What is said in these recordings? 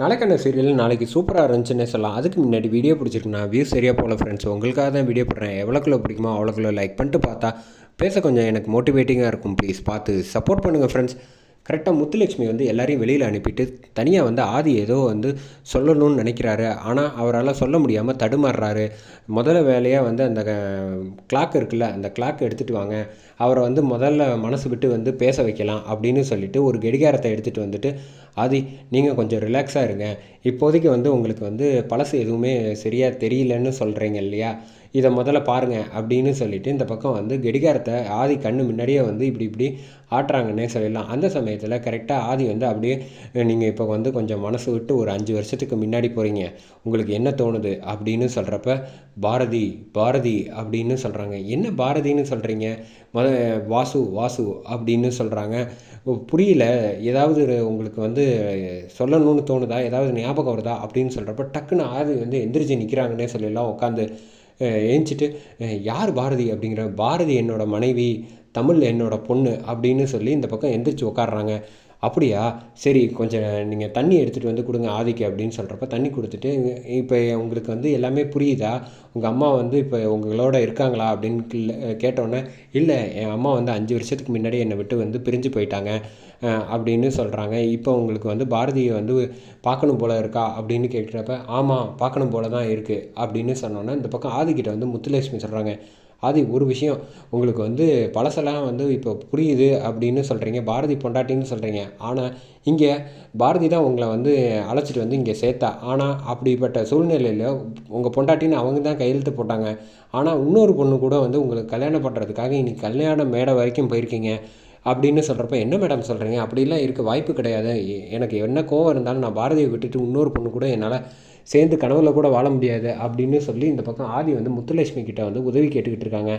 நாளைக்கான சீரியல் நாளைக்கு சூப்பராக இருந்துச்சுன்னே சொல்லலாம். அதுக்கு முன்னாடி வீடியோ பிடிச்சிருக்குன்னா வியூ சரியாக போகல ஃப்ரெண்ட்ஸ் உங்களுக்காக தான் வீடியோ போடுறேன். எவ்வளோக்குள்ள பிடிக்குமோ அவ்வளோக்குள்ள லைக் பண்ணிட்டு பார்த்தா பேச கொஞ்சம் எனக்கு மோட்டிவேட்டிங்காக இருக்கும். ப்ளீஸ் பார்த்து சப்போர்ட் பண்ணுங்கள் ஃப்ரெண்ட்ஸ் கரெக்டாக முத்துலட்சுமி வந்து எல்லாரையும் வெளியில் அனுப்பிட்டு தனியாக வந்து ஆதி ஏதோ வந்து சொல்லணும்னு நினைக்கிறாரு. ஆனால் அவரால் சொல்ல முடியாமல் தடுமாறுறாரு. முதல்ல வேலையாக வந்து அந்த கிளாக் இருக்குல்ல அந்த கிளாக் எடுத்துகிட்டு வாங்க. அவரை வந்து முதல்ல மனசு விட்டு வந்து பேச வைக்கலாம் அப்படின்னு சொல்லிட்டு ஒரு கடிகாரத்தை எடுத்துகிட்டு வந்துட்டு ஆதி நீங்கள் கொஞ்சம் ரிலாக்ஸாக இருங்க. இப்போதைக்கு வந்து உங்களுக்கு வந்து பழசு எதுவுமே சரியாக தெரியலன்னு சொல்கிறீங்க இல்லையா? இதை முதல்ல பாருங்கள் அப்படின்னு சொல்லிட்டு இந்த பக்கம் வந்து கடிகாரத்தை ஆதி கண்ணு முன்னாடியே வந்து இப்படி இப்படி ஆட்டுறாங்கன்னே சொல்லிடலாம் அந்த சமயத்தில் கரெக்டாக ஆதி வந்து அப்படியே நீங்கள் இப்போ வந்து கொஞ்சம் மனசு விட்டு ஒரு அஞ்சு வருஷத்துக்கு முன்னாடி போகிறீங்க உங்களுக்கு என்ன தோணுது அப்படின்னு சொல்கிறப்ப பாரதி பாரதி அப்படின்னு சொல்கிறாங்க என்ன பாரதின்னு சொல்கிறீங்க மத வாசு வாசு அப்படின்னு சொல்கிறாங்க புரியல. ஏதாவது உங்களுக்கு வந்து சொல்லணும்னு தோணுதா? ஏதாவது ஞாபகம் வருதா? அப்படின்னு சொல்கிறப்ப டக்குன்னு ஆதி வந்து எந்திரிச்சு நிற்கிறாங்கன்னே சொல்லிடலாம் உட்காந்து ஏஞ்சிட்டு யார் பாரதி? அப்படிங்கிற பாரதி என்னோட மனைவி தமிழ் என்னோட பொண்ணு அப்படின்னு சொல்லி இந்த பக்கம் எந்திரிச்சு உட்காடுறாங்க அப்படியா? சரி கொஞ்சம் நீங்கள் தண்ணி எடுத்துகிட்டு வந்து கொடுங்க ஆதிக்கு அப்படின்னு சொல்கிறப்ப தண்ணி கொடுத்துட்டு இப்போ உங்களுக்கு வந்து எல்லாமே புரியுதா? உங்கள் அம்மா வந்து இப்போ உங்களோட இருக்காங்களா? அப்படின்னு கேட்டோன்னே இல்லை என் அம்மா வந்து அஞ்சு வருஷத்துக்கு முன்னாடி என்னை விட்டு வந்து பிரிஞ்சு போயிட்டாங்க. அப்படின்னு சொல்கிறாங்க இப்போ உங்களுக்கு வந்து பாரதியை வந்து பார்க்கணும் போல இருக்கா? அப்படின்னு கேட்குறப்ப ஆமாம் பார்க்கணும் போல தான் இருக்குது அப்படின்னு சொன்னோன்னே இந்த பக்கம் ஆதிக்கிட்ட வந்து முத்துலட்சுமி சொல்கிறாங்க அது ஒரு விஷயம். உங்களுக்கு வந்து பழசெல்லாம் வந்து இப்போ புரியுது அப்படின்னு சொல்கிறீங்க பாரதி பொண்டாட்டின்னு சொல்கிறீங்க ஆனால் இங்கே பாரதி தான் உங்களை வந்து அழைச்சிட்டு வந்து இங்கே சேர்த்தா. ஆனால் அப்படிப்பட்ட சூழ்நிலையில் உங்கள் பொண்டாட்டின்னு அவங்க தான் கையெழுத்து போட்டாங்க. ஆனால் இன்னொரு பொண்ணு கூட வந்து உங்களுக்கு கல்யாணம் பண்ணுறதுக்காக இன்னைக்கு கல்யாணம் மேடை வரைக்கும் போயிருக்கீங்க அப்படின்னு சொல்கிறப்ப என்ன மேடம் சொல்கிறீங்க அப்படிலாம் இருக்க வாய்ப்பு கிடையாது. எனக்கு என்ன கோவம் இருந்தாலும் நான் பாரதியை விட்டுட்டு இன்னொரு பொண்ணு கூட என்னால் சேர்ந்து கனவுல கூட வாழ முடியாது அப்படின்னு சொல்லி இந்த பக்கம் ஆதி வந்து முத்துலட்சுமி கிட்ட வந்து உதவி கேட்டுக்கிட்டு இருக்காங்க.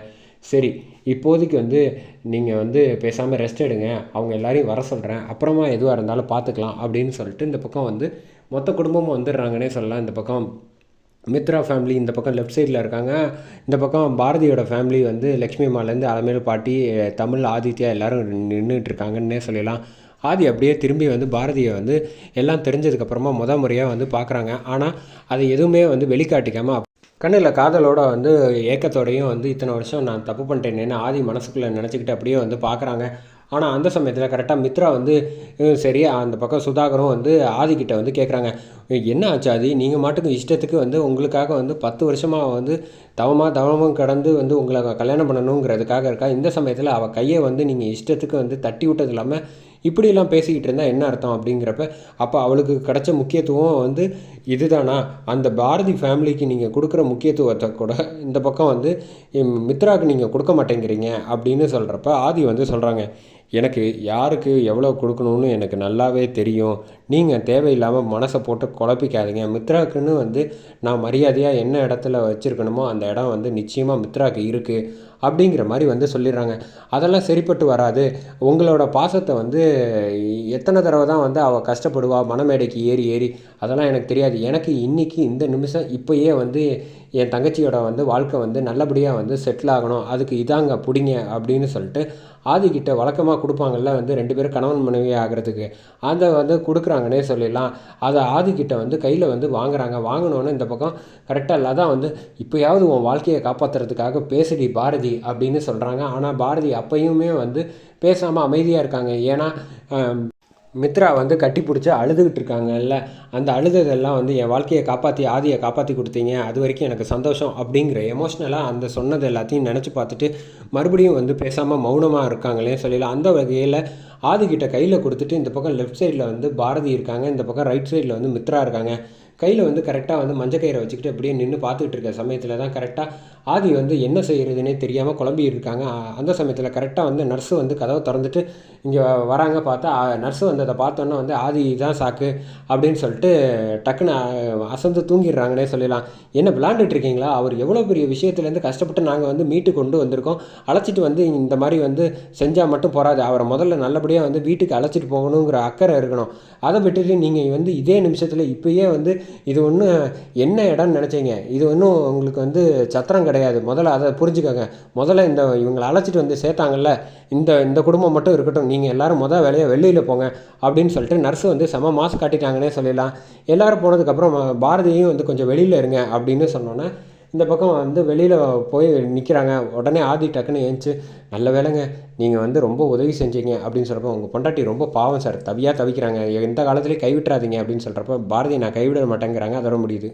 சரி இப்போதைக்கு வந்து நீங்கள் வந்து பேசாமல் ரெஸ்ட் எடுங்க. அவங்க எல்லாரையும் வர சொல்கிறேன் அப்புறமா எதுவாக இருந்தாலும் பார்த்துக்கலாம் அப்படின்னு சொல்லிட்டு இந்த பக்கம் வந்து மொத்த குடும்பமும் வந்துடுறாங்கன்னே சொல்லலாம். இந்த பக்கம் மித்ரா ஃபேமிலி இந்த பக்கம் லெஃப்ட் சைடில் இருக்காங்க. இந்த பக்கம் பாரதியோட ஃபேமிலி வந்து லக்ஷ்மி அம்மாலேருந்து அலமேலு பாட்டி தமிழ் ஆதித்யா எல்லோரும் நின்றுட்டு இருக்காங்கன்னே சொல்லலாம். ஆதி அப்படியே திரும்பி வந்து பாரதியை வந்து எல்லாம் தெரிஞ்சதுக்கப்புறமா முத முறையாக வந்து பார்க்குறாங்க ஆனால் அதை எதுவுமே வந்து வெளிக்காட்டிக்காமல் கண்ணில் காதலோட வந்து ஏக்கத்தோடையும் வந்து இத்தனை வருஷம் நான் தப்பு பண்ணிட்டேன்னு ஆதி மனசுக்குள்ளே நினச்சிக்கிட்டு அப்படியே வந்து பார்க்குறாங்க ஆனால் அந்த சமயத்தில் கரெக்டாக மித்ரா வந்து சரி அந்த பக்கம் சுதாகரும் வந்து ஆதிக்கிட்ட வந்து கேட்குறாங்க என்ன ஆச்சு ஆதி? நீங்கள் மாட்டுக்கு இஷ்டத்துக்கு வந்து உங்களுக்காக வந்து பத்து வருஷமாக வந்து தவமாக தவமும் கடந்து வந்து உங்களை கல்யாணம் பண்ணணுங்கிறதுக்காக இருக்கா? இந்த சமயத்தில் அவள் கையை வந்து நீங்கள் இஷ்டத்துக்கு வந்து தட்டி விட்டது இல்லாமல் இப்படியெல்லாம் பேசிக்கிட்டு இருந்தால் என்ன அர்த்தம் அப்படிங்கிறப்ப அப்போ அவளுக்கு கிடைச்ச முக்கியத்துவம் வந்து இதுதானா? அந்த பாரதி ஃபேமிலிக்கு நீங்கள் கொடுக்குற முக்கியத்துவத்தை கூட இந்த பக்கம் வந்து மித்ராவுக்கு நீங்கள் கொடுக்க மாட்டேங்கிறீங்க அப்படின்னு சொல்கிறப்ப ஆதி வந்து சொல்கிறாங்க எனக்கு யாருக்கு எவ்வளோ கொடுக்கணும்னு எனக்கு நல்லாவே தெரியும். நீங்கள் தேவையில்லாமல் மனசை போட்டு குழப்பிக்காதீங்க. மித்ராக்குன்னு வந்து நான் மரியாதையாக என்ன இடத்துல வச்சுருக்கணுமோ அந்த இடம் வந்து நிச்சயமாக மித்ராவுக்கு இருக்குது அப்படிங்கிற மாதிரி வந்து சொல்லிடுறாங்க. அதெல்லாம் சரிப்பட்டு வராது. உங்களோட பாசத்தை வந்து எத்தனை தடவை தான் வந்து அவள் கஷ்டப்படுவா மனமேடைக்கு ஏறி ஏறி அதெல்லாம் எனக்கு தெரியாது. எனக்கு இன்றைக்கி இந்த நிமிஷம் இப்போயே வந்து என் தங்கச்சியோட வந்து வாழ்க்கை வந்து நல்லபடியாக வந்து செட்டில் ஆகணும். அதுக்கு இதாங்க பிடிங்க அப்படின்னு சொல்லிட்டு ஆதிக்கிட்ட வழக்கமாக கொடுப்பாங்கள்ல வந்து ரெண்டு பேரும் கணவன் மனைவி ஆகிறதுக்கு. அதை வந்து கொடுக்குறாங்க. கொடுக்குறாங்கன்னே சொல்லிடலாம். அதை ஆதிக்கிட்ட வந்து கையில் வந்து வாங்குறாங்க. வாங்கினோன்னு இந்த பக்கம் கரெக்டாக இல்லாதான் வந்து இப்போயாவது உன் வாழ்க்கையை காப்பாற்றுறதுக்காக பேசுடி பாரதி அப்படின்னு சொல்கிறாங்க ஆனால் பாரதி அப்பையுமே வந்து பேசாமல் அமைதியாக இருக்காங்க. ஏன்னா மித்ரா வந்து கட்டி பிடிச்சி அழுதுகிட்டு இருக்காங்கல்ல அந்த அழுததெல்லாம் வந்து என் வாழ்க்கையை காப்பாற்றி ஆதியை காப்பாற்றி கொடுத்தீங்க அது வரைக்கும் எனக்கு சந்தோஷம் அப்படிங்கிற எமோஷ்னலாக அந்த சொன்னது எல்லாத்தையும் நினச்சி பார்த்துட்டு மறுபடியும் வந்து பேசாமல் மௌனமாக இருக்காங்களே சொல்லலாம் அந்த வகையில் ஆதிக்கிட்ட கையில் கொடுத்துட்டு இந்த பக்கம் லெஃப்ட் சைடில் வந்து பாரதி இருக்காங்க இந்த பக்கம் ரைட் சைடில் வந்து மித்ரா இருக்காங்க. கையில் வந்து கரெக்டாக வந்து மஞ்சள் கயிறை வச்சுக்கிட்டு அப்படியே நின்று பார்த்துக்கிட்டு இருக்க சமயத்தில் தான் கரெக்டாக ஆதி வந்து என்ன செய்கிறதுனே தெரியாமல் குழம்பி இருக்காங்க. அந்த சமயத்தில் கரெக்டாக வந்து நர்ஸு வந்து கதவை திறந்துட்டு இங்கே வராங்க பார்த்தா நர்ஸு வந்து அதை பார்த்தோன்னே வந்து ஆதி தான் சாக்கு அப்படின்னு சொல்லிட்டு டக்குன்னு அசந்து தூங்கிடுறாங்கன்னே சொல்லலாம் என்ன விளாண்டுட்டு இருக்கீங்களா? அவர் எவ்வளோ பெரிய விஷயத்துலேருந்து கஷ்டப்பட்டு நாங்கள் வந்து மீட்டு கொண்டு வந்திருக்கோம். அழைச்சிட்டு வந்து இந்த மாதிரி வந்து செஞ்சால் மட்டும் போகாது அவரை முதல்ல நல்லபடியாக வந்து வீட்டுக்கு அழைச்சிட்டு போகணுங்கிற அக்கறை இருக்கணும். அதை விட்டுட்டு நீங்கள் வந்து இதே நிமிஷத்தில் இப்போயே வந்து இது ஒன்றும் என்ன இடம்னு நினச்சிங்க? இது ஒன்றும் உங்களுக்கு வந்து சத்திரம் கிடையாது. முதல்ல அதை புரிஞ்சுக்கோங்க. முதல்ல இந்த இவங்களை அழைச்சிட்டு வந்து சேர்த்தாங்கல்ல இந்த இந்த குடும்பம் மட்டும் இருக்கட்டும் நீங்கள் எல்லோரும் மொதல் வேலையை வெளியில் போங்க அப்படின்னு சொல்லிட்டு நர்ஸு வந்து செம மாசு காட்டிட்டாங்கன்னே சொல்லிடலாம். எல்லோரும் போனதுக்கப்புறம் பாரதியும் வந்து கொஞ்சம் வெளியில் இருங்க அப்படின்னு சொன்னோன்னே இந்த பக்கம் வந்து வெளியில் போய் நிற்கிறாங்க உடனே ஆதி டக்குன்னு ஏஞ்சி நல்ல வேலைங்க. நீங்கள் வந்து ரொம்ப உதவி செஞ்சீங்க. அப்படின்னு சொல்கிறப்ப உங்கள் பொண்டாட்டி ரொம்ப பாவம் சார். தவியாக தவிக்கிறாங்க. எந்த காலத்துலேயும் கைவிட்டுறாதீங்க. அப்படின்னு சொல்கிறப்ப பாரதி நான் கைவிட மாட்டேங்கிறாங்க அதோட முடியுது.